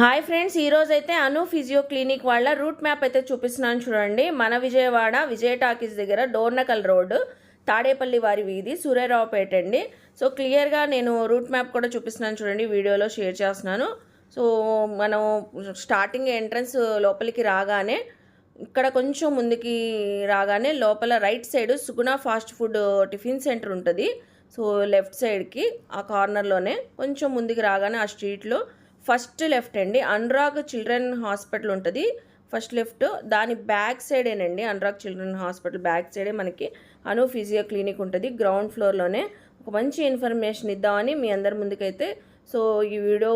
Hi friends ఈరోజు అయితే Anu physio clinic వాళ్ళ రూట్ మ్యాప్ అయితే చూపిస్తున్నాను చూడండి. మన విజయవాడ విజయ టాకీస్ దగ్గర డోర్నకల్ రోడ్ తాడేపల్లి వారి వీధి సూర్యరావుపేట అండి. సో క్లియర్గా నేను రూట్ మ్యాప్ కూడా చూపిస్తున్నాను చూడండి వీడియోలో షేర్ చేస్తున్నాను. సో మనం స్టార్టింగ్ ఎంట్రన్స్ లోపలికి రాగానే ఇక్కడ కొంచెం ముందుకి రాగానే లోపల right side Suguna fast food tiffin centre ఉంటుంది. సో లెఫ్ట్ సైడ్కి ఆ కార్నర్లోనే కొంచెం ముందుకు రాగానే ఆ స్ట్రీట్లో ఫస్ట్ లెఫ్ట్ అండి. అనురాగ్ చిల్డ్రన్ హాస్పిటల్ ఉంటుంది. First left. దాని బ్యాక్ సైడేనండి. అనురాగ్ చిల్డ్రన్ హాస్పిటల్ బ్యాక్ సైడే మనకి అను ఫిజియో క్లినిక్ ఉంటుంది. గ్రౌండ్ ఫ్లోర్లోనే ఒక మంచి ఇన్ఫర్మేషన్ ఇద్దామని మీ అందరి ముందుకైతే సో ఈ వీడియో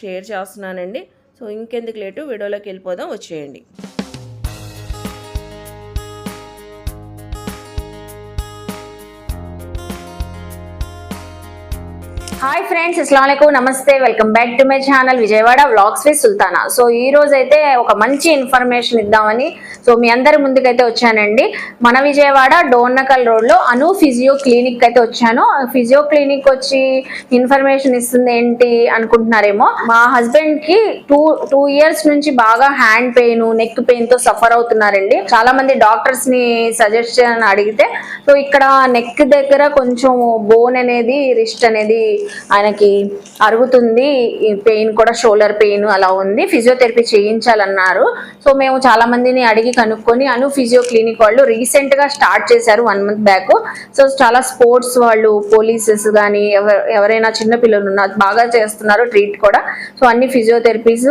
షేర్ చేస్తున్నానండి. సో ఇంకెందుకు లేటు? వీడియోలోకి వెళ్ళిపోదాం. వచ్చేయండి. హాయ్ ఫ్రెండ్స్ అస్సలం నమస్తే welcome back to my channel Vijayawada vlogs with Sultana so ఈ రోజు అయితే ఒక మంచి ఇన్ఫర్మేషన్ ఇద్దామని సో మీ అందరి ముందుకైతే వచ్చానండి. మన విజయవాడ డోర్నకల్ రోడ్లో అను ఫిజియో క్లినిక్ అయితే వచ్చాను. ఫిజియో క్లినిక్ వచ్చి ఇన్ఫర్మేషన్ ఇస్తుంది ఏంటి అనుకుంటున్నారేమో. మా హస్బెండ్కి టూ టూ ఇయర్స్ నుంచి బాగా హ్యాండ్ పెయిన్ నెక్ పెయిన్తో సఫర్ అవుతున్నారండి. చాలా మంది డాక్టర్స్ని సజెషన్ అడిగితే సో ఇక్కడ నెక్ దగ్గర కొంచెం బోన్ అనేది రిస్ట్ అనేది ఆయనకి అరుగుతుంది. ఈ పెయిన్ కూడా షోల్డర్ పెయిన్ అలా ఉంది. ఫిజియోథెరపీ చేయించాలన్నారు. సో మేము చాలా మందిని అడిగి కనుక్కొని అను ఫిజియో క్లినిక్ వాళ్ళు రీసెంట్గా స్టార్ట్ చేశారు వన్ మంత్ బ్యాక్ సో చాలా స్పోర్ట్స్ వాళ్ళు పోలీసెస్ కానీ ఎవరైనా చిన్న పిల్లలు ఉన్నా బాగా చేస్తున్నారు ట్రీట్ కూడా. సో అన్ని ఫిజియోథెరపీస్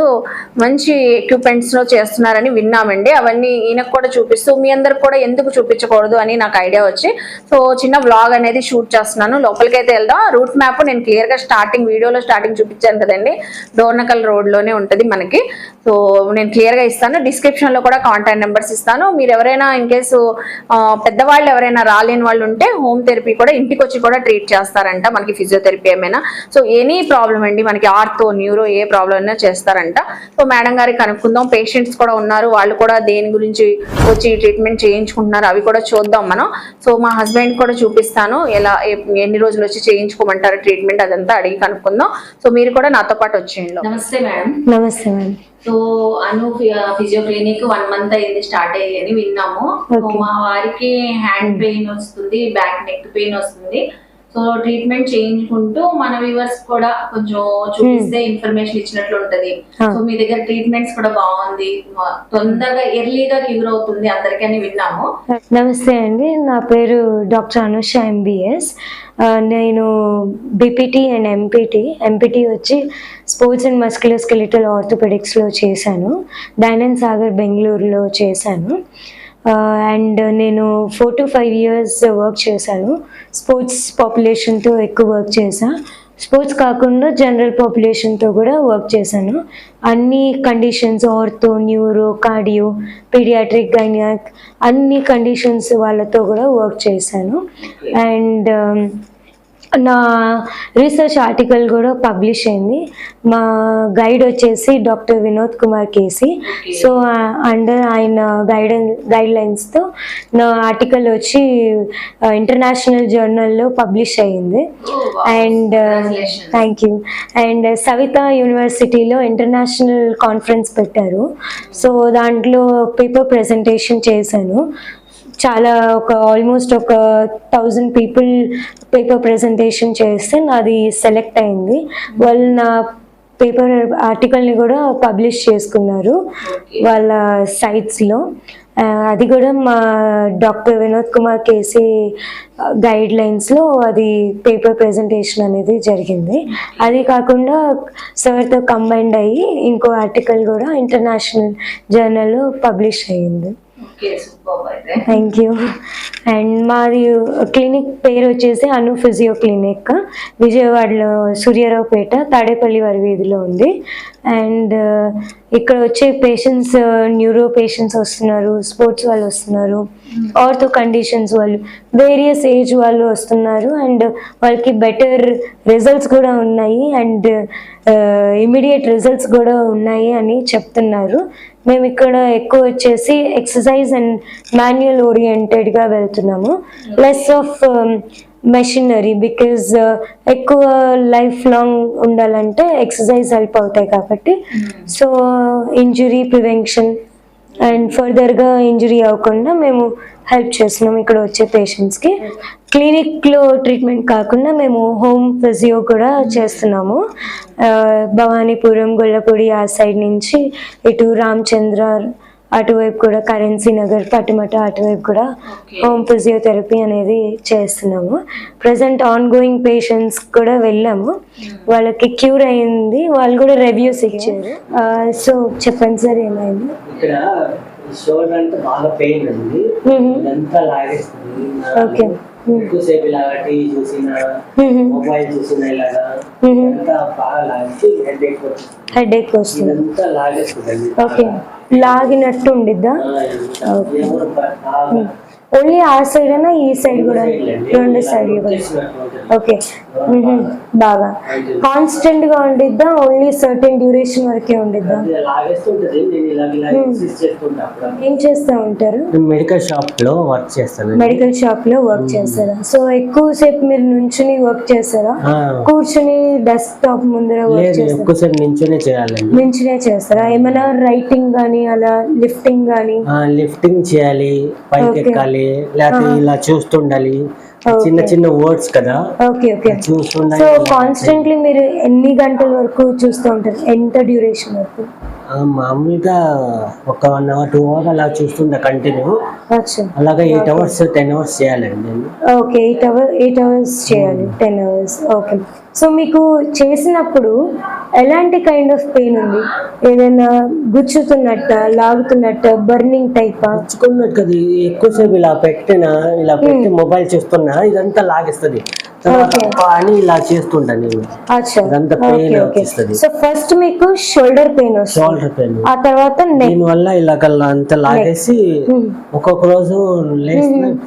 మంచి ఎక్విప్మెంట్స్లో చేస్తున్నారని విన్నామండి. అవన్నీ ఈయనకు కూడా చూపిస్తూ మీ అందరికి కూడా ఎందుకు చూపించకూడదు అని నాకు ఐడియా వచ్చి సో చిన్న వ్లాగ్ అనేది షూట్ చేస్తున్నాను. లోపలికి అయితే వెళ్దాం. రూట్ మ్యాప్ నేను క్లియర్గా స్టార్టింగ్ వీడియోలో స్టార్టింగ్ చూపించాను కదండి. డోర్నకల్ రోడ్లోనే ఉంటది మనకి. సో నేను క్లియర్గా ఇస్తాను. డిస్క్రిప్షన్లో కూడా కాంటాక్ట్ నెంబర్స్ ఇస్తాను. మీరు ఎవరైనా ఇన్ కేసు పెద్దవాళ్ళు ఎవరైనా రాలేని వాళ్ళు ఉంటే హోమ్ థెరపీ కూడా ఇంటికి వచ్చి కూడా ట్రీట్ చేస్తారంట. మనకి ఫిజియోథెరపీ ఏమైనా. సో ఎనీ ప్రాబ్లం అండి మనకి ఆర్తో న్యూరో ఏ ప్రాబ్లం అయినా చేస్తారంట. సో మేడం గారికి కనుక్కుందాం. పేషెంట్స్ కూడా ఉన్నారు. వాళ్ళు కూడా దేని గురించి వచ్చి ట్రీట్మెంట్ చేయించుకుంటున్నారు అవి కూడా చూద్దాం మనం. సో మా హస్బెండ్ కూడా చూపిస్తాను. ఎలా ఎన్ని రోజులు వచ్చి చేయించుకోమంటారు ట్రీట్మెంట్ అదంతా అడిగి కనుక్కుందాం. సో మీరు కూడా నాతో పాటు వచ్చేయండి. నమస్తే మేడం. నమస్తే ma'am so Anu physio clinic one month అయింది స్టార్ట్ అయ్యి అని విన్నాము. మా వారికి హ్యాండ్ పెయిన్ వస్తుంది బ్యాక్ నెక్ పెయిన్ వస్తుంది సో ట్రీట్మెంట్ చేయించుకుంటూ మన వ్యూవర్స్ కూడా కొంచెం చూపిస్తే ఇన్ఫర్మేషన్ ఇచ్చినట్లు ఉంటది. సో మీ దగ్గర ట్రీట్మెంట్స్ కూడా బాగుంది. తొందరగా ఎర్లీగా క్యూర్ అవుతుంది అందరికీ విన్నాము. నమస్తే అండి. నా పేరు డాక్టర్ అనుష ఎంబీఎస్ నేను బీపీటీ అండ్ ఎంపీటీ ఎంపీటీ వచ్చి స్పోర్ట్స్ అండ్ మస్కులర్ స్కెలిటల్ ఆర్థోపెడిక్స్లో చేశాను. డైనన్ సాగర్ బెంగళూరులో చేశాను. అండ్ నేను four to five years work చేశాను. స్పోర్ట్స్ పాపులేషన్తో ఎక్కువ వర్క్ చేశాను స్పోర్ట్స్ కాకుండా జనరల్ పాపులేషన్తో కూడా వర్క్ చేశాను. అన్ని conditions ortho neuro cardio paediatric gynaec అన్ని కండిషన్స్ వాళ్ళతో కూడా వర్క్ చేశాను. అండ్ నా రీసెర్చ్ ఆర్టికల్ కూడా పబ్లిష్ అయింది. మా గైడ్ వచ్చేసి డాక్టర్ వినోద్ కుమార్ కేసి. సో అండర్ ఆయన గైడెన్ గైడ్ లైన్స్తో నా ఆర్టికల్ వచ్చి ఇంటర్నేషనల్ జర్నల్లో పబ్లిష్ అయ్యింది and. Thank you and Saveetha యూనివర్సిటీలో ఇంటర్నేషనల్ కాన్ఫరెన్స్ పెట్టారు. సో దాంట్లో పేపర్ ప్రెజెంటేషన్ చేశాను. చాలా ఒక ఆల్మోస్ట్ ఒక థౌజండ్ పీపుల్ పేపర్ ప్రెజెంటేషన్ చేస్తే నాది సెలెక్ట్ అయింది. వాళ్ళు నా పేపర్ ఆర్టికల్ని కూడా పబ్లిష్ చేసుకున్నారు వాళ్ళ సైట్స్లో అది కూడా మా doctor Vinod Kumar KC guide లైన్స్లో అది పేపర్ ప్రెజెంటేషన్ అనేది జరిగింది. అది కాకుండా సార్తో కంబైండ్ అయ్యి ఇంకో ఆర్టికల్ కూడా ఇంటర్నేషనల్ జర్నల్లో పబ్లిష్ అయ్యింది. Thank you. అండ్ మాది క్లినిక్ పేరు వచ్చేసి అను ఫిజియో క్లినిక్. విజయవాడలో సూర్యారావుపేట తాడేపల్లి వారి వీధిలో ఉంది. అండ్ ఇక్కడ వచ్చే పేషెంట్స్ న్యూరో పేషెంట్స్ వస్తున్నారు స్పోర్ట్స్ వాళ్ళు వస్తున్నారు ఆర్థో కండిషన్స్ వాళ్ళు వేరియస్ ఏజ్ వాళ్ళు వస్తున్నారు. అండ్ వాళ్ళకి బెటర్ రిజల్ట్స్ కూడా ఉన్నాయి. అండ్ ఇమీడియట్ రిజల్ట్స్ కూడా ఉన్నాయి అని చెప్తున్నారు. మేము ఇక్కడ ఎక్కువ వచ్చేసి ఎక్సర్సైజ్ అండ్ మాన్యువల్ ఓరియంటెడ్గా వెళ్తున్నాము. లెస్ ఆఫ్ మెషినరీ బికాజ్ ఎక్కువ లైఫ్ లాంగ్ ఉండాలంటే ఎక్సర్సైజ్ హెల్ప్ అవుతాయి కాబట్టి. సో ఇంజురీ ప్రివెన్షన్ అండ్ ఫర్దర్గా ఇంజురీ అవ్వకుండా మేము హెల్ప్ చేస్తున్నాం ఇక్కడ వచ్చే పేషెంట్స్కి క్లినిక్లో ట్రీట్మెంట్ కాకుండా మేము హోమ్ ఫిజియో కూడా చేస్తున్నాము. Uh, భవానీపురం గొల్లపూడి ఆ సైడ్ నుంచి ఇటు రామచంద్ర అటువైపు కూడా కరెన్సీ నగర్ పట్టుమట అటువైపు కూడా హోమ్ ఫిజియోథెరపీ అనేది చేస్తున్నాము. ప్రజెంట్ ఆన్ గోయింగ్ పేషెంట్స్ కూడా వెళ్ళాము. వాళ్ళకి క్యూర్ అయింది. వాళ్ళు కూడా రివ్యూస్ ఇచ్చారు. సో చెప్పండి సార్ ఏమైంది? ఇక్కడ లాగేస్తుంది Okay. ఎక్కువసేపు ఇలాగా టీవీ చూసిన. మొబైల్ చూసిన ఇలాగా. బాగా లాగేసి హెడ్ ఎక్కువ హెడ్ ఎక్ వస్తుంది. ఇదంతా లాగేస్తుంది ఓకే. లాగినట్టు ఉండిద్దా? బాగా ఓన్లీ ఆ సైడ్ అయినా ఈ సైడ్ కూడా? రెండు కూడా. ఓకే. బాగా. కాన్స్టెంట్గా ఉండిద్దా? ఓన్లీ సర్టెన్ డ్యూరేషన్ వరకే ఉండిద్దా? అప్పుడు ఏం చేస్తూ ఉంటారు? మెడికల్ షాప్లో వర్క్ చేస్తాను. మెడికల్ షాప్లో వర్క్ చేస్తారా? సో ఎక్కువసేపు మీరు నుంచుని వర్క్ చేస్తారా? కూర్చుని డెస్క్ టాప్ ముందర వర్క్ చేస్తారా? ఎక్కువసేపు నించునే చేయాలండి. నుంచునే చేస్తారా? ఏమైనా రైటింగ్ కానీ అలా లిఫ్టింగ్ కానీ లిఫ్టింగ్ చేయాలి పైకి. ఎక్కాలి లేకపోతే ఇలా చూస్తుండాలి. చిన్న చిన్న వర్డ్స్ కదా. ఓకే ఓకే సో కాన్స్టెంట్లీ మీరు ఎన్ని గంటల వరకు చూస్తూ ఉంటారు? ఎంత డ్యూరేషన్ వరకు? మామూలుగా ఒక వన్ అవర్ టూ అవర్ అలా చూస్తుండే కంటిన్యూ అలాగే ఎయిట్ అవర్స్ టెన్ అవర్స్ చేయాలండి నేను. Okay eight hour eight hours చేయాలి టెన్ అవర్స్ ఓకే సో మీకు చేసినప్పుడు ఎలాంటి కైండ్ ఆఫ్ పెయిన్ ఉంది? ఏదైనా గుచ్చుతున్నట్ట లాగుతున్నట్ట బర్నింగ్ టైపా తెచ్చుకున్నట్టు కదా ఎక్కువసేపు ఇలా పెట్టినా ఇలా పెట్టి మొబైల్ చూస్తున్నా ఇదంతా లాగేస్తుంది. అని ఇలా చేస్తుంటా నేను. పెయిన్ ఓకే వచ్చేస్తుంది. సో ఫస్ట్ మీకు షోల్డర్ పెయిన్ షోల్డర్ పెయిన్ ఆ తర్వాత దీని వల్ల ఇలా అంత లాగేసి ఒక్కొక్క రోజు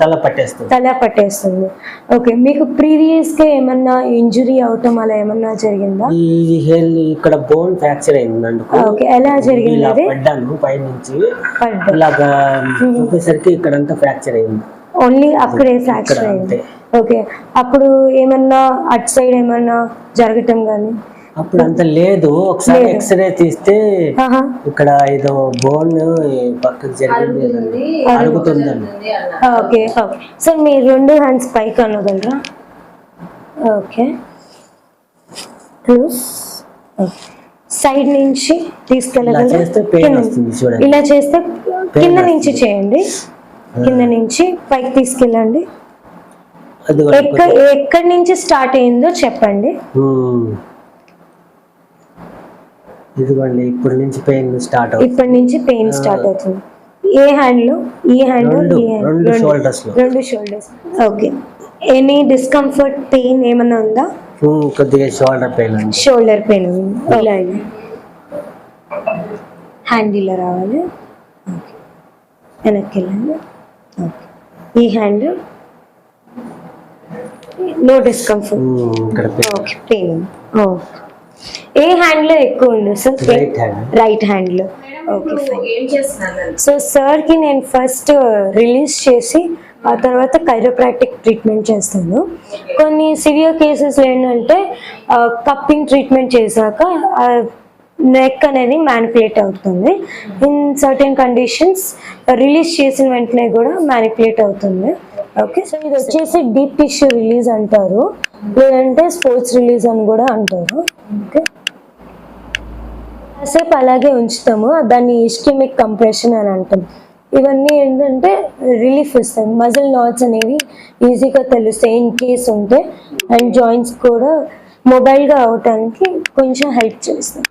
తల పట్టేస్తుంది. తల పట్టేస్తుంది. ఓకే మీకు ప్రీవియస్గా ఏమన్నా ఇంజురీ అవటం అలా ఏమన్నా జరిగిందా? ఈ హెల్ ఇక్కడ బోన్ ఫ్రాక్చర్ అయింది అందుకు ఓకే ఎలా జరిగింది ఇలా పడ్డాను పైనుంచి. ఇలాగా చూపేసరికి ఇక్కడంతా ఫ్రాక్చర్ అయింది. ఓన్లీ అక్కడే ఫ్రాక్చర్ అయింది. ఓకే అప్పుడు ఏమన్నా అటు సైడ్ ఏమన్నా జరగటం కానీ అప్పుడు అంత లేదు. ఒకసారి ఎక్స్రే తీస్తే ఇక్కడ ఏదో బోన్ పక్కకు జరిగింది. అరుగుతుందండి. Okay okay. సార్ మీ రెండు హ్యాండ్స్ పైకి అనగలరా? ఓకే. క్లోజ్ సైడ్ నుంచి తీసుకెళ్ళగలరా? ఇలా చేస్తే కింద. నుంచి. చేయండి. కింద నుంచి పైకి తీసుకెళ్ళండి. ఎక్కడి నుంచి స్టార్ట్ అయిందో చెప్పండి. ఇదిగోండి ఇప్పుడు నుంచి పెయిన్ స్టార్ట్ అవుతుంది. ఇప్పటి నుంచి పెయిన్ స్టార్ట్ అవుతుంది. ఏ హ్యాండ్లో? ఈ హ్యాండ్ రెండు షోల్డర్స్ రెండు shoulders okay any discomfort pain ఏమన్నా ఉందా? కొద్దిగా షోల్డర్ పెయిన్ షోల్డర్ పెయిన్ ఇలా హ్యాండ్ ఇలా రావాలి. ఓకే వెనక్కి వెళ్ళండి. ఓకే ఈ hand no discomfort okay pain okay ఏ హ్యాండ్లో ఎక్కువ ఉంది సార్ రైట్ హ్యాండ్ రైట్ హ్యాండ్లో. ఓకే ఫైన్ సో సార్కి నేను ఫస్ట్ రిలీజ్ చేసి ఆ తర్వాత కైరోప్రాక్టిక్ ట్రీట్మెంట్ చేస్తాను. కొన్ని సివియర్ కేసెస్ ఏంటంటే కప్పింగ్ ట్రీట్మెంట్ చేశాక నెక్ అనేది మ్యానిపులేట్ అవుతుంది. ఇన్ సర్టెన్ కండిషన్స్ రిలీజ్ చేసిన వెంటనే కూడా మ్యానిపులేట్ అవుతుంది. ఓకే సో ఇది వచ్చేసి డీప్ టిష్యూ రిలీజ్ అంటారు. లేదంటే స్పోర్ట్స్ రిలీజ్ అని కూడా అంటారు. ఓకే కాసేపు అలాగే ఉంచుతాము. దాన్ని ఇస్కిమిక్ కంప్రెషన్ అని అంటాం. ఇవన్నీ ఏంటంటే రిలీఫ్ ఇస్తాయి. మజిల్ నాట్స్ అనేవి ఈజీగా తెలుస్తాయి ఇన్ కేస్ ఉంటే. అండ్ జాయింట్స్ కూడా మొబైల్గా అవటానికి కొంచెం హెల్ప్ చేస్తాయి.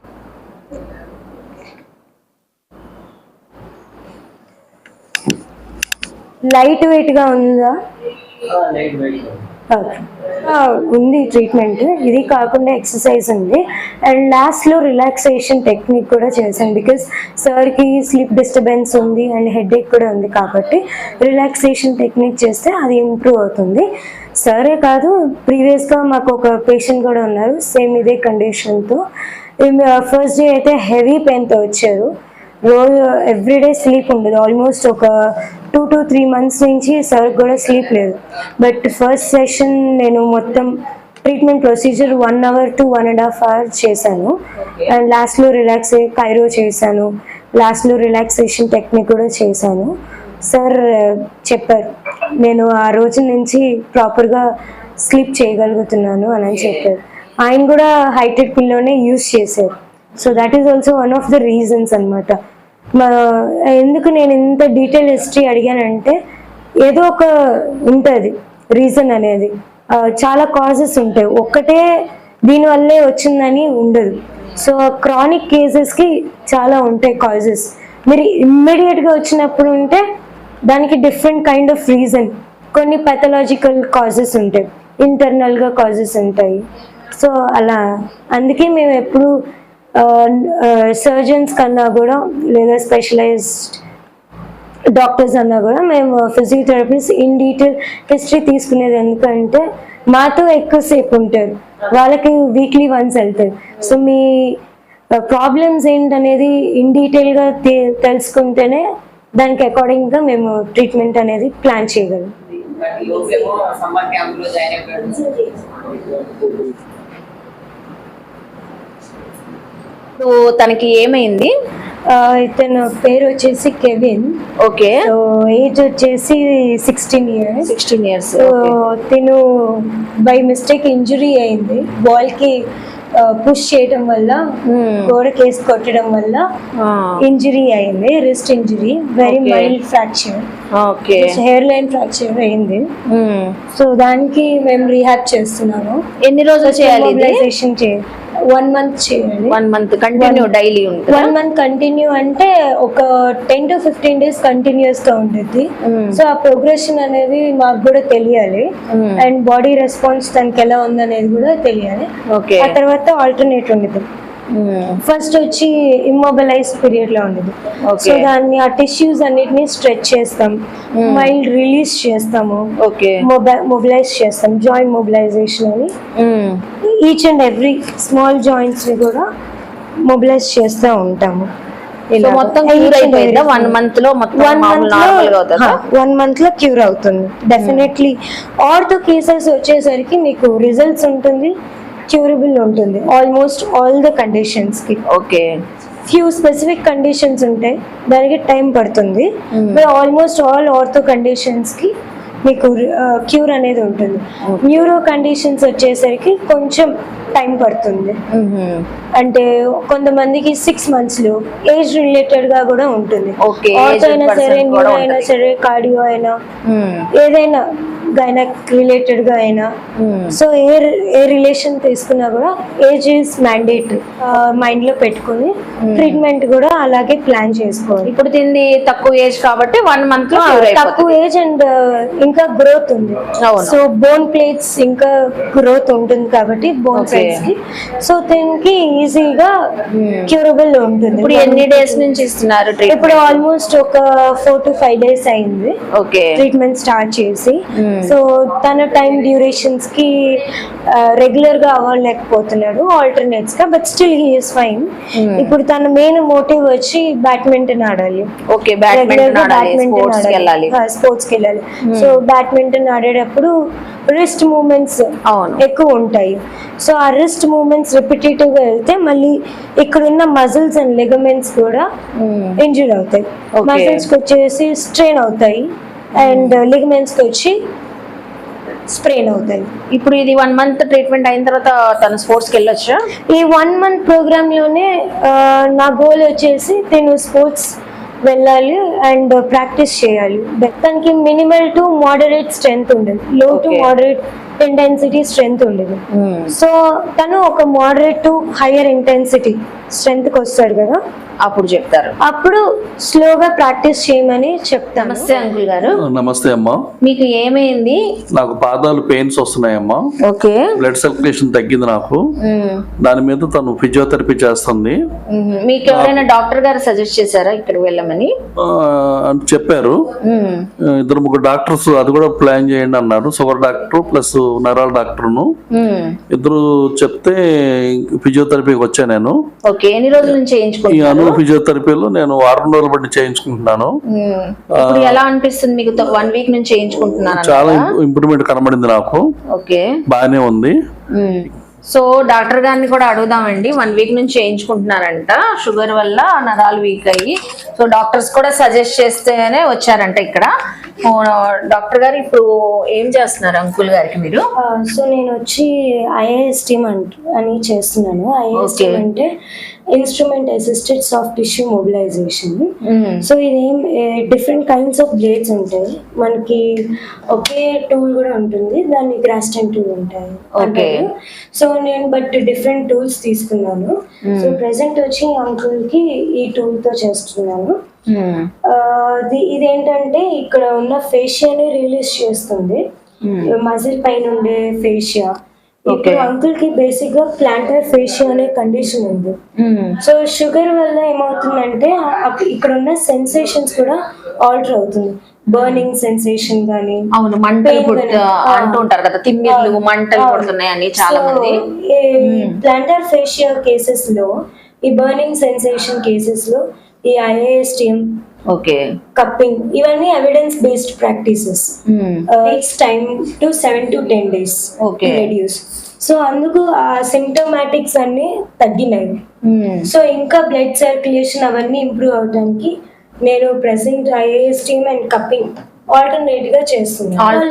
లైట్ వెయిట్గా ఉందా? లైట్ వెయిట్ ఉంది ట్రీట్మెంట్ ఇది కాకుండా ఎక్సర్సైజ్ ఉంది. అండ్ లాస్ట్లో రిలాక్సేషన్ టెక్నిక్ కూడా చేశాను. బికాస్ సార్కి స్లీప్ డిస్టర్బెన్స్ ఉంది అండ్ హెడ్ కూడా ఉంది కాబట్టి రిలాక్సేషన్ టెక్నిక్ చేస్తే అది ఇంప్రూవ్ అవుతుంది. సరే కాదు ప్రీవియస్గా మాకు ఒక పేషెంట్ కూడా ఉన్నారు సేమ్ ఇదే కండిషన్తో ఫస్ట్ డే అయితే హెవీ పెయిన్తో వచ్చారు. రోజు ఎవ్రీడే స్లీప్ ఉండదు. ఆల్మోస్ట్ ఒక టూ టు త్రీ మంత్స్ నుంచి సార్ కూడా స్లీప్ లేదు. బట్ ఫస్ట్ సెషన్ నేను మొత్తం treatment procedure one hour to one and half hour చేశాను. అండ్ లాస్ట్లో రిలాక్స్ కైరో చేశాను. లాస్ట్లో రిలాక్సేషన్ టెక్నిక్ కూడా చేశాను. సార్ చెప్పారు. నేను ఆ రోజు నుంచి ప్రాపర్గా స్లీప్ చేయగలుగుతున్నాను అని అని చెప్పారు ఆయన కూడా హైటెడ్ పిల్లోనే యూస్ చేశారు. So that is also one of the reasons అనమాట ఎందుకు నేను ఇంత డీటెయిల్ హిస్టరీ అడిగానంటే ఏదో ఒక ఉంటుంది రీజన్ అనేది. చాలా కాజెస్ ఉంటాయి. ఒక్కటే దీనివల్లే వచ్చిందని ఉండదు. సో క్రానిక్ కేసెస్కి చాలా ఉంటాయి కాజెస్ మీరు ఇమ్మీడియట్గా వచ్చినప్పుడు ఉంటే దానికి డిఫరెంట్ కైండ్ ఆఫ్ రీజన్ కొన్ని పెథలాజికల్ కాజెస్ ఉంటాయి. ఇంటర్నల్గా కాజెస్ ఉంటాయి. సో అలా. అందుకే మేము ఎప్పుడు సర్జన్స్ కన్నా కూడా లేదా స్పెషలైజ్డ్ డాక్టర్స్ అన్నా కూడా మేము ఫిజియోథెరపిస్ట్ ఇన్ డీటెయిల్ హిస్టరీ తీసుకునేది ఎందుకంటే మాతో ఎక్కువసేపు ఉంటారు. వాళ్ళకి వీక్లీ వన్స్ వెళ్తారు. సో మీ ప్రాబ్లమ్స్ ఏంటనేది ఇన్ డీటెయిల్గా తెలుసుకుంటేనే దానికి అకార్డింగ్గా మేము ట్రీట్మెంట్ అనేది ప్లాన్ చేయగలం. సో తనకి ఏమైంది? ఇతను పేరు వచ్చేసి కెవిన్. ఓకే. సో ఏజ్ వచ్చేసి sixteen years. Sixteen years so తిను బై మిస్టేక్ ఇంజురీ అయింది. బాల్కి పుష్ చేయడం వల్ల. గోడ కేసు కొట్టడం వల్ల ఇంజురీ అయింది wrist injury. Very. Mild fracture okay. Hairline fracture అయింది. సో దానికి మేము రీహాబ్ చేస్తున్నాము ఎన్ని రోజులు చేయాలి వన్ మంత్ చేయాలి వన్ మంత్ కంటిన్యూ డైలీ ఉంటుంది? వన్ మంత్ కంటిన్యూ అంటే ఒక టెన్ టు ఫిఫ్టీన్ డేస్ కంటిన్యూస్గా ఉంటుంది Mm. సో ఆ ప్రోగ్రెషన్ అనేది మాకు కూడా తెలియాలి. అండ్ బాడీ రెస్పాన్స్ తనకి ఎలా ఉందనేది కూడా తెలియాలి. ఓకే ఆ తర్వాత ఆల్టర్నేట్ ఉండదు ఫస్ట్ వచ్చి ఇమ్మొబిలైజ్ పీరియడ్లో ఉండదు. సో దాన్ని ఆ టిష్యూస్ అన్నిటిని స్ట్రెచ్ చేస్తాం. మైల్డ్ రిలీజ్ చేస్తాము. ఓకే మొబిలైజ్ చేస్తాం. జాయింట్ మొబిలైజేషన్ అని. ఈచ్ అండ్ ఎవ్రీ స్మాల్ జాయింట్స్ని కూడా మొబిలైజ్ చేస్తూ ఉంటాము. మొత్తం క్యూర్ అయిపోయిందా? వన్ మంత్లో మొత్తం వన్ మంత్లో క్యూర్ అవుతుంది? డెఫినెట్లీ ఆర్థో కేసెస్ వచ్చేసరికి మీకు రిజల్ట్స్ ఉంటుంది. క్యూరబుల్ ఉంటుంది. ఆల్మోస్ట్ ఆల్ ద కండిషన్స్కి. ఓకే ఫ్యూ స్పెసిఫిక్ కండిషన్స్ ఉంటాయి దానికి టైం పడుతుంది. ఆల్మోస్ట్ ఆల్ ఆర్థో కండిషన్స్కి మీకు క్యూర్ అనేది ఉంటుంది. న్యూరో కండిషన్స్ వచ్చేసరికి కొంచెం టైం పడుతుంది. అంటే కొంతమందికి సిక్స్ మంత్స్లో ఏజ్ రిలేటెడ్గా కూడా ఉంటుంది. అయినా సరే న్యూరో అయినా. సరే కార్డియో అయినా ఏదైనా గైనక్ రిలేటెడ్గా అయినా సో ఏ ఏ రిలేషన్ తీసుకున్నా కూడా ఏజ్ ఇస్ మ్యాండేట్ మైండ్లో పెట్టుకుని ట్రీట్మెంట్ కూడా అలాగే ప్లాన్ చేసుకోవాలి. ఇప్పుడు తింది తక్కువ ఏజ్ కాబట్టి వన్ మంత్లో తక్కువ ఏజ్ అండ్ ఇంకా గ్రోత్ ఉంది. సో బోన్ ప్లేట్స్ ఇంకా గ్రోత్ ఉంటుంది కాబట్టి బోన్. సైడ్స్కి సో దీనికి ఈజీగా క్యూరబుల్ ఉంటుంది. ఇప్పుడు ఎన్ని డేస్ నుంచి ఇస్తున్నారు ఇప్పుడు ఆల్మోస్ట్ ఒక ఫోర్ టు ఫైవ్ డేస్ అయింది. ట్రీట్మెంట్ స్టార్ట్ చేసి. Hmm. సో తన టైం డ్యూరేషన్స్కి రెగ్యులర్గా అవ్వలేకపోతున్నాడు ఆల్టర్నేట్స్గా but still he's fine. Hmm. ఇప్పుడు తన మెయిన్ మోటివ్ వచ్చి బ్యాడ్మింటన్ ఆడాలి. ఓకే బ్యాడ్మింటన్ ఆడాలి స్పోర్ట్స్కి వెళ్ళాలి. వెళ్ళాలి. సో బ్యాడ్మింటన్ ఆడేటప్పుడు రిస్ట్ మూమెంట్స్. ఎక్కువ ఉంటాయి. సో ఆ రిస్ట్ మూమెంట్స్ రిపిటేటివ్గా వెళ్తే మళ్ళీ ఇక్కడ ఉన్న మజిల్స్ అండ్ లెగమెంట్స్ కూడా ఇంజూర్ అవుతాయి. Okay. మజిల్స్ వచ్చేసి స్ట్రెయిన్ అవుతాయి. అండ్ లిగమెంట్స్కి వచ్చి స్ప్రెయిన్ అవుతాయి. ఇప్పుడు ఇది వన్ మంత్ ట్రీట్మెంట్ అయిన తర్వాత తను స్పోర్ట్స్కి వెళ్ళొచ్చా? ఈ వన్ మంత్ ప్రోగ్రామ్లోనే ఆ, నా గోల్ వచ్చేసి నేను స్పోర్ట్స్ వెళ్ళాలి అండ్ ప్రాక్టీస్ చేయాలి. తనకి మినిమల్ టు మోడరేట్ స్ట్రెంగ్త్ ఉండదు. Low to. Moderate intensity strength ఉండదు. సో తను ఒక మోడరేట్ టు హయ్యర్ ఇంటెన్సిటీ స్ట్రెంగ్త్కి వస్తాడు కదా? అప్పుడు చెప్తారు. అప్పుడు స్లోగా ప్రాక్టీస్ చేయమని చెప్తాను. నమస్తే అంకుల్ గారు. నమస్తే అమ్మా. మీకు ఏమైంది? నాకు పాదాలు పెయిన్స్ వస్తున్నాయమ్మా. ఓకే. బ్లడ్ సర్క్యులేషన్ తగ్గింది నాకు. దాని మీద తను ఫిజియోథెరపీ చేస్తుంది. మీకు ఎవరైనా డాక్టర్ గారు సజెస్ట్ చేశారా ఇక్కడ వెళ్ళమని? చెప్పారు. ఇద్దరు ముగ్గురు డాక్టర్స్ అది కూడా ప్లాన్ చేయండి అన్నారు. షుగర్ డాక్టర్ ప్లస్ నరాల డాక్టర్ను. ఇద్దరు చెప్తే ఫిజియోథెరపీకి వచ్చాను నేను. ఓకే ఎన్ని రోజుల నుంచి ఈ అను ఫిజియోథెరపీలో నేను వారం రోజులు బట్టి చేయించుకుంటున్నాను. ఎలా అనిపిస్తుంది మీకు వన్ వీక్ నుంచి చేయించుకుంటున్నాను చాలా ఇంప్రూవ్మెంట్ కనబడింది నాకు. ఓకే. బాగానే ఉంది. సో డాక్టర్ గారిని కూడా అడుగుదామండి. వన్ వీక్ నుంచి చేయించుకుంటున్నారంట. షుగర్ వల్ల నరాలు వీక్ అయ్యి. సో డాక్టర్స్ కూడా సజెస్ట్ చేస్తేనే వచ్చారంట ఇక్కడ. డాక్టర్ గారు ఇప్పుడు ఏం చేస్తున్నారు అంకుల్ గారికి మీరు? సో నేను వచ్చి ఐఏఎస్ టీమ్ అంట అని చేస్తున్నాను. ఐఏఎస్. టీమ్ అంటే instrument assisted soft tissue mobilisation. So ఇదేం డిఫరెంట్ కైండ్స్ ఆఫ్ బ్లేడ్స్ ఉంటాయి. మనకి ఒకే టూల్ కూడా ఉంటుంది. దాన్ని గ్రాస్టన్ టూల్ ఉంటాయి. Okay. సో నేను బట్ డిఫరెంట్ టూల్స్ తీసుకున్నాను. సో ప్రెసెంట్ వచ్చి అంకుల్కి ఈ టూల్తో చేస్తున్నాను. ఇదేంటంటే ఇక్కడ ఉన్న ఫేషియాని రిలీజ్ చేస్తుంది. మజిల్ పైన ఉండే ఫేషియా ఇప్పుడు. అంకుల్కి బేసిక్గా ప్లాంటర్ ఫేషియా అనే కండిషన్ ఉంది. సో షుగర్ వల్ల ఏమవుతుందంటే ఇక్కడ ఉన్న సెన్సేషన్స్ కూడా ఆల్టర్ అవుతుంది. బర్నింగ్ సెన్సేషన్ కానీ అవును మంటలు. అంటూ ఉంటారు కదా తిమ్మిర్లు మంటలు పుడుతున్నాయి అని చాలా మంది ప్లాంటర్ ఫేషియా కేసెస్లో ఈ బర్నింగ్ సెన్సేషన్ కేసెస్లో ఈ ఐఏఎస్టిఎం ఓకే కప్పింగ్ ఇవన్నీ evidence based practices. It's time to seven to ten days Okay. Reduce so అందుకు ఆ సిమ్టమాటిక్స్ అన్ని తగ్గినాయి. సో ఇంకా బ్లడ్ సర్క్యులేషన్ అవన్నీ ఇంప్రూవ్ అవడానికి నేను present IAS team and cupping ఆల్టర్నేట్గా చేస్తున్నాను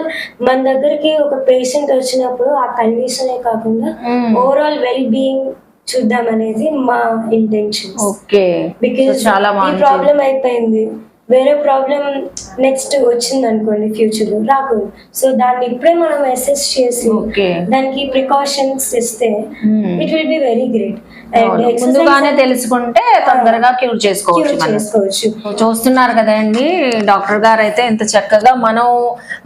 మన దగ్గరికి ఒక పేషెంట్ వచ్చినప్పుడు ఆ కండిషనే కాకుండా ఓవరాల్ వెల్ బీయింగ్ చూద్దాం అనేది మా ఇంటెన్షన్ ఓకే బికాజ్ చాలా ప్రాబ్లం అయిపోయింది. వేరే ప్రాబ్లం నెక్స్ట్ వచ్చింది అనుకోండి ఫ్యూచర్లో రాకూడదు సో దాన్ని ఇప్పుడే మనం అసెస్ చేసి. దానికి ప్రికాషన్స్ ఇస్తే it will be very great ముందుగానే తెలుసుకుంటే తొందరగా క్యూర్ చేసుకోవచ్చు చూస్తున్నారు కదండి డాక్టర్ గారు అయితే ఎంత చక్కగా మనం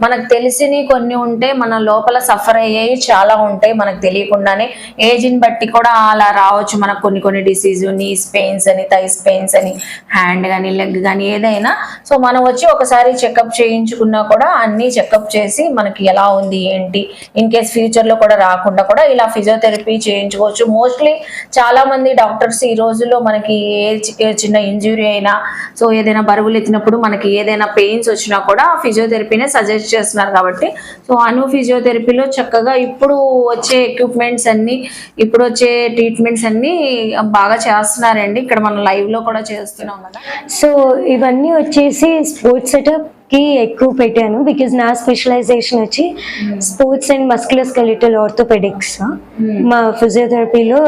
మనకు తెలిసినవి కొన్ని ఉంటే మన లోపల సఫర్ అయ్యేవి చాలా ఉంటాయి మనకు తెలియకుండానే. ఏజ్ని బట్టి కూడా అలా రావచ్చు. మనకు కొన్ని కొన్ని డిసీజ్ నీస్ పెయిన్స్ అని థైస్ పెయిన్స్ అని హ్యాండ్ కానీ లెగ్ కానీ ఏదైనా సో మనం వచ్చి ఒకసారి చెకప్ చేయించుకున్నా కూడా అన్ని చెకప్ చేసి మనకి ఎలా ఉంది ఏంటి ఇన్ కేస్ ఫ్యూచర్లో కూడా రాకుండా కూడా ఇలా ఫిజియోథెరపీ చేయించుకోవచ్చు. మోస్ట్లీ చాలా మంది డాక్టర్స్ ఈ రోజుల్లో మనకి ఏ చిన్న ఇంజురీ అయినా సో ఏదైనా బరువులు ఎత్తినప్పుడు మనకి ఏదైనా పెయిన్స్ వచ్చినా కూడా ఫిజియోథెరపీనే సజెస్ట్ చేస్తున్నారు కాబట్టి. సో అను ఫిజియోథెరపీలో చక్కగా ఇప్పుడు వచ్చే ఎక్విప్మెంట్స్ అన్ని ఇప్పుడు వచ్చే ట్రీట్మెంట్స్ అన్ని బాగా చేస్తున్నారండి. ఇక్కడ మనం లైవ్లో కూడా చేస్తున్నాం కదా. సో ఇవన్నీ వచ్చేసి స్పోర్ట్స్ సెటప్కి ఎక్కువ పెట్టాను బికాజ్ నా స్పెషలైజేషన్ వచ్చి sports and muscular skeletal orthopaedics మా ఫిజియోథెరపీలో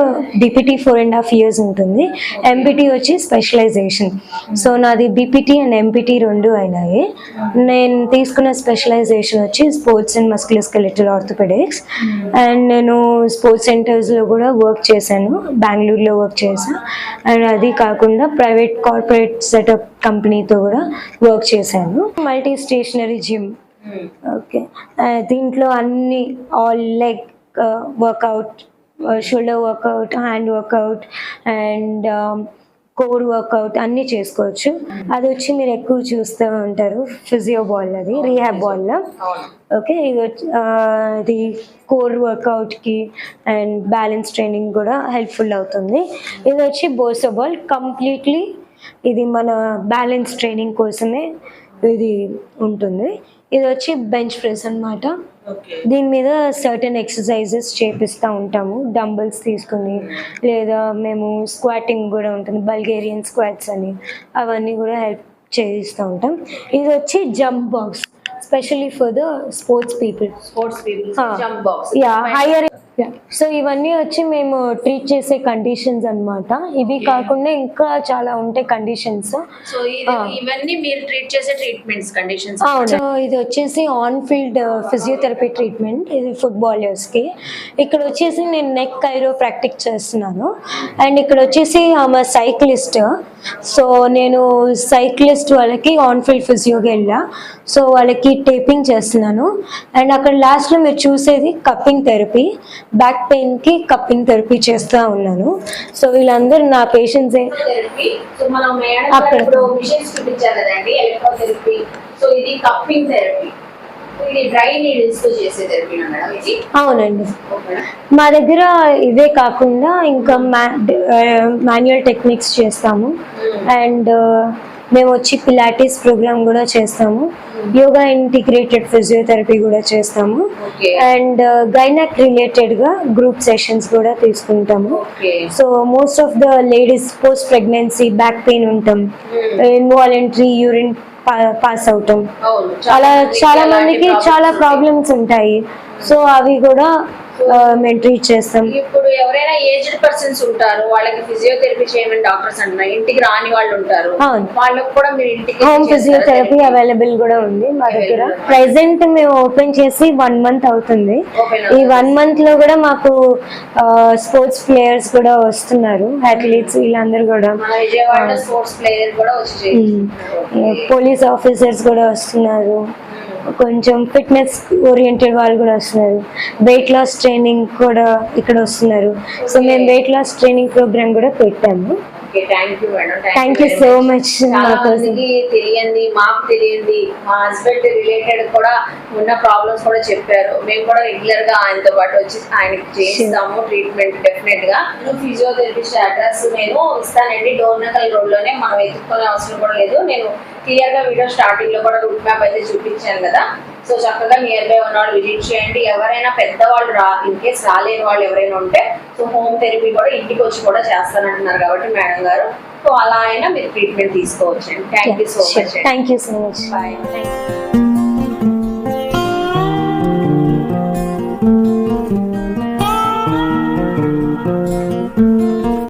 DPT four and half years ఉంటుంది. ఎంపీటీ వచ్చి స్పెషలైజేషన్ సో నాది బీపీటీ అండ్ ఎంపీటీ రెండు అయినాయి. నేను తీసుకున్న స్పెషలైజేషన్ వచ్చి sports and muscular skeletal orthopaedics and నేను స్పోర్ట్స్ సెంటర్స్లో కూడా వర్క్ చేశాను. బెంగళూరులో వర్క్ చేశాను అండ్ అది కాకుండా ప్రైవేట్ కార్పొరేట్ సెటప్ కంపెనీతో కూడా వర్క్ చేశాను. Multi stationary gym okay. దీంట్లో అన్ని all leg workout shoulder workout hand workout and core workout అన్నీ చేసుకోవచ్చు. అది వచ్చి మీరు ఎక్కువ చూస్తూ ఉంటారు ఫిజియో బాల్ అది రీహాబ్ బాల్లో ఓకే. ఇది ఇది కోర్ వర్కౌట్కి అండ్ బ్యాలెన్స్ ట్రైనింగ్ కూడా హెల్ప్ఫుల్ అవుతుంది. ఇది వచ్చి బోసో బాల్ కంప్లీట్లీ ఇది మన బ్యాలెన్స్ ట్రైనింగ్ కోసమే ఇది ఉంటుంది. ఇది వచ్చి బెంచ్ ప్రెస్ అన్నమాట. దీని మీద సర్టన్ ఎక్సర్సైజెస్ చేపిస్తూ ఉంటాము. డంబుల్స్ తీసుకుని లేదా మేము స్క్వాటింగ్ కూడా ఉంటుంది బల్గేరియన్ స్క్వాట్స్ అని. అవన్నీ కూడా హెల్ప్ చేయిస్తూ ఉంటాం. ఇది వచ్చి jump box specially for the sports people. Sports people jump box. Yeah higher so ఇవన్నీ వచ్చి మేము ట్రీట్ చేసే కండిషన్స్ అన్నమాట. ఇవి కాకుండా ఇంకా చాలా ఉంటాయి కండిషన్స్ సో ఇవన్నీ మీరు ట్రీట్ చేసే ట్రీట్మెంట్స్ కండిషన్స్ అవును. ఇది వచ్చేసి ఆన్ ఫీల్డ్ ఫిజియోథెరపీ ట్రీట్మెంట్ ఇది ఫుట్బాలర్స్కి ఇక్కడ వచ్చేసి నేను నెక్ కైరో ప్రాక్టీస్ చేస్తున్నాను. అండ్ ఇక్కడ వచ్చేసి ఆమె సైక్లిస్ట్ సో నేను సైక్లిస్ట్ వాళ్ళకి ఆన్ ఫీల్డ్ ఫిజియోకి వెళ్ళా. సో వాళ్ళకి టేపింగ్ చేస్తున్నాను. అండ్ అక్కడ లాస్ట్లో మీరు చూసేది కప్పింగ్ థెరపీ బ్యాక్ పెయిన్కి కప్పింగ్ థెరపీ చేస్తూ ఉన్నాను. సో వీళ్ళందరూ నా పేషెంట్సే అక్కడ. ఇది ఇది ఇది? అవునండి. మా దగ్గర ఇవే కాకుండా ఇంకా మాన్యువల్ టెక్నిక్స్ చేస్తాము. అండ్ మేము వచ్చి పిలాటిస్ ప్రోగ్రామ్ కూడా చేస్తాము. యోగా ఇంటిగ్రేటెడ్ ఫిజియోథెరపీ కూడా చేస్తాము. అండ్ గైనాక్ రిలేటెడ్గా గ్రూప్ సెషన్స్ కూడా తీసుకుంటాము. So most of the ladies post pregnancy back pain ఉంటాం. ఇన్వాలంటరీ యూరిన్ పాస్ అవుతాం. అవును. చాలా మందికి చాలా. ప్రాబ్లమ్స్ ఉంటాయి. సో అవి కూడా మేము ట్రీట్ చేస్తాం. ఇప్పుడు ఎవరైనా ఏజ్డ్ పర్సన్స్ ఉంటారు వాళ్ళకి ఫిజియోథెరపీ చేయమని డాక్టర్స్ అంటున్నారు ఇంటికి రాని వాళ్ళు ఉంటారు. వాళ్ళకి కూడా మీరు ఇంటికి హోమ్ ఫిజియోథెరపీ? అవైలబుల్ కూడా ఉంది మా దగ్గర. ప్రెసెంట్ మేము ఓపెన్ చేసి వన్ మంత్ అవుతుంది. ఈ వన్ మంత్లో కూడా మాకు స్పోర్ట్స్ ప్లేయర్స్ కూడా వస్తున్నారు. అథ్లీట్స్ వీళ్ళందరూ కూడా. స్పోర్ట్స్ ప్లేయర్ కూడా. పోలీస్ ఆఫీసర్స్ కూడా వస్తున్నారు. కొంచెం ఫిట్నెస్ ఓరియంటెడ్ వాళ్ళు కూడా వస్తున్నారు. వెయిట్ లాస్ ట్రైనింగ్ కూడా ఇక్కడ వస్తున్నారు. సో మేము వెయిట్ లాస్ ట్రైనింగ్ ప్రోగ్రామ్ కూడా పెట్టాము. Okay thank you madam thank you so much తెలియంది మాకు తెలియంది మా హస్బెండ్ రిలేటెడ్ కూడా ఉన్న ప్రాబ్లమ్స్ కూడా చెప్పారు. మేము కూడా రెగ్యులర్గా ఆయనతో పాటు వచ్చి ఆయనకి చేస్తాము ట్రీట్మెంట్ డెఫినెట్గా. ఫిజియోథెరపిస్ట్ అడ్రస్ నేను ఇస్తానండి. డోర్నకల్ రోడ్లోనే మనం ఎత్తుకునే అవసరం కూడా లేదు. నేను క్లియర్గా వీడియో స్టార్టింగ్లో కూడా రూట్ మ్యాప్ అయితే చూపించాను కదా. సో చక్కగా నియర్ బై ఉన్న వాళ్ళు విజిట్ చేయండి. ఎవరైనా పెద్దవాళ్ళు రా ఇన్ కేస్ రాలేని వాళ్ళు ఎవరైనా ఉంటే సో హోమ్ థెరపీ కూడా ఇంటికి వచ్చి కూడా చేస్తానంటున్నారు కాబట్టి మేడం గారు. సో అలా అయినా మీరు ట్రీట్మెంట్ తీసుకోవచ్చండి. Thank you so much thank you so much bye